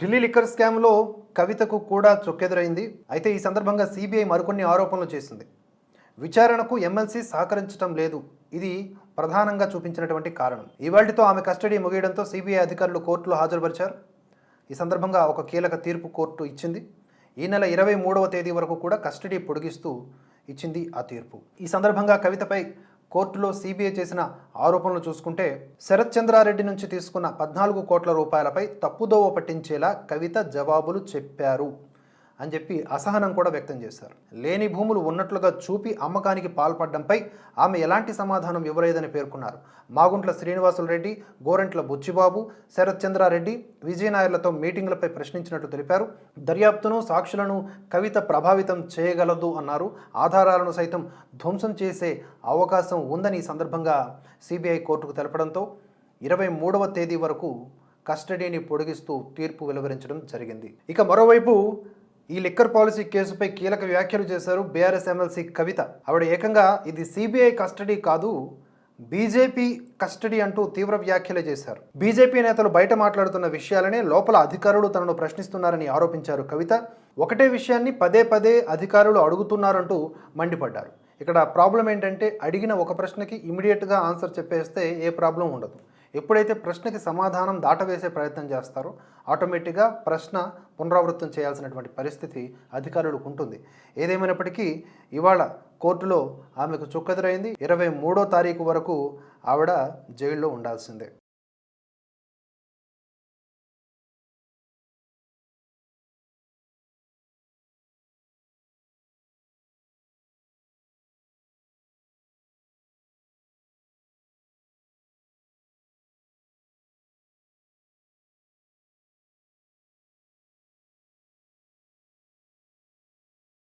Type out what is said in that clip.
Delhi liquor స్కామ్లో కవితకు కూడా చొక్కెదురైంది. అయితే ఈ సందర్భంగా సిబిఐ మరికొన్ని ఆరోపణలు చేసింది. విచారణకు ఎమ్మెల్సీ సహకరించడం లేదు. ఇది ప్రధానంగా చూపించినటువంటి కారణం. ఇవాళ్టితో ఆమె కస్టడీ ముగియడంతో సిబిఐ అధికారులు కోర్టులో హాజరుపరిచారు. ఈ సందర్భంగా ఒక కీలక తీర్పు కోర్టు ఇచ్చింది. ఈ నెల ఇరవై మూడవ తేదీ వరకు కూడా కస్టడీ పొడిగిస్తూ ఇచ్చింది ఆ తీర్పు. ఈ సందర్భంగా కవితపై కోర్టులో సిబిఐ చేసిన ఆరోపణలు చూసుకుంటే శరత్ చంద్రారెడ్డి నుంచి తీసుకున్న పద్నాలుగు కోట్ల రూపాయలపై తప్పుదోవ పట్టించేలా కవిత జవాబులు చెప్పారు. అని చెప్పి అసహనం కూడా వ్యక్తం చేశారు. లేని భూములు ఉన్నట్లుగా చూపి అమ్మకానికి పాల్పడడంపై ఆమె ఎలాంటి సమాధానం ఇవ్వలేదని పేర్కొన్నారు. మాగుంట్ల శ్రీనివాసులు రెడ్డి గోరంట్ల బుచ్చిబాబు శరత్ చంద్రారెడ్డి విజయనాయర్లతో మీటింగులపై ప్రశ్నించినట్టు తెలిపారు. దర్యాప్తును సాక్షులను కవిత ప్రభావితం చేయగలదు అన్నారు. ఆధారాలను సైతం ధ్వంసం చేసే అవకాశం ఉందని ఈ సందర్భంగా సిబిఐ కోర్టుకు తెలపడంతో ఇరవై మూడవ తేదీ వరకు కస్టడీని పొడిగిస్తూ తీర్పు వెలువరించడం జరిగింది. ఇక మరోవైపు ఈ లిక్కర్ పాలసీ కేసుపై కీలక వ్యాఖ్యలు చేశారు బీఆర్ఎస్ ఎమ్మెల్సీ కవిత. ఆవిడ ఏకంగా ఇది సిబిఐ కస్టడీ కాదు బీజేపీ కస్టడీ అంటూ తీవ్ర వ్యాఖ్యలు చేశారు. బీజేపీ నేతలు బయట మాట్లాడుతున్న విషయాలనే లోపల అధికారులు తనను ప్రశ్నిస్తున్నారని ఆరోపించారు కవిత. ఒకటే విషయాన్ని పదే పదే అధికారులు అడుగుతున్నారంటూ మండిపడ్డారు. ఇక్కడ ప్రాబ్లం ఏంటంటే అడిగిన ఒక ప్రశ్నకి ఇమీడియట్గా ఆన్సర్ చెప్పేస్తే ఏ ప్రాబ్లం ఉండదు. ఎప్పుడైతే ప్రశ్నకి సమాధానం దాటవేసే ప్రయత్నం చేస్తారో ఆటోమేటిక్గా ప్రశ్న పునరావృతం చేయాల్సినటువంటి పరిస్థితి అధికారులకు ఉంటుంది. ఏదేమైనప్పటికీ ఇవాళ కోర్టులో ఆమెకు చుక్కెదురైంది. ఇరవై మూడో తారీఖు వరకు ఆవిడ జైల్లో ఉండాల్సిందే.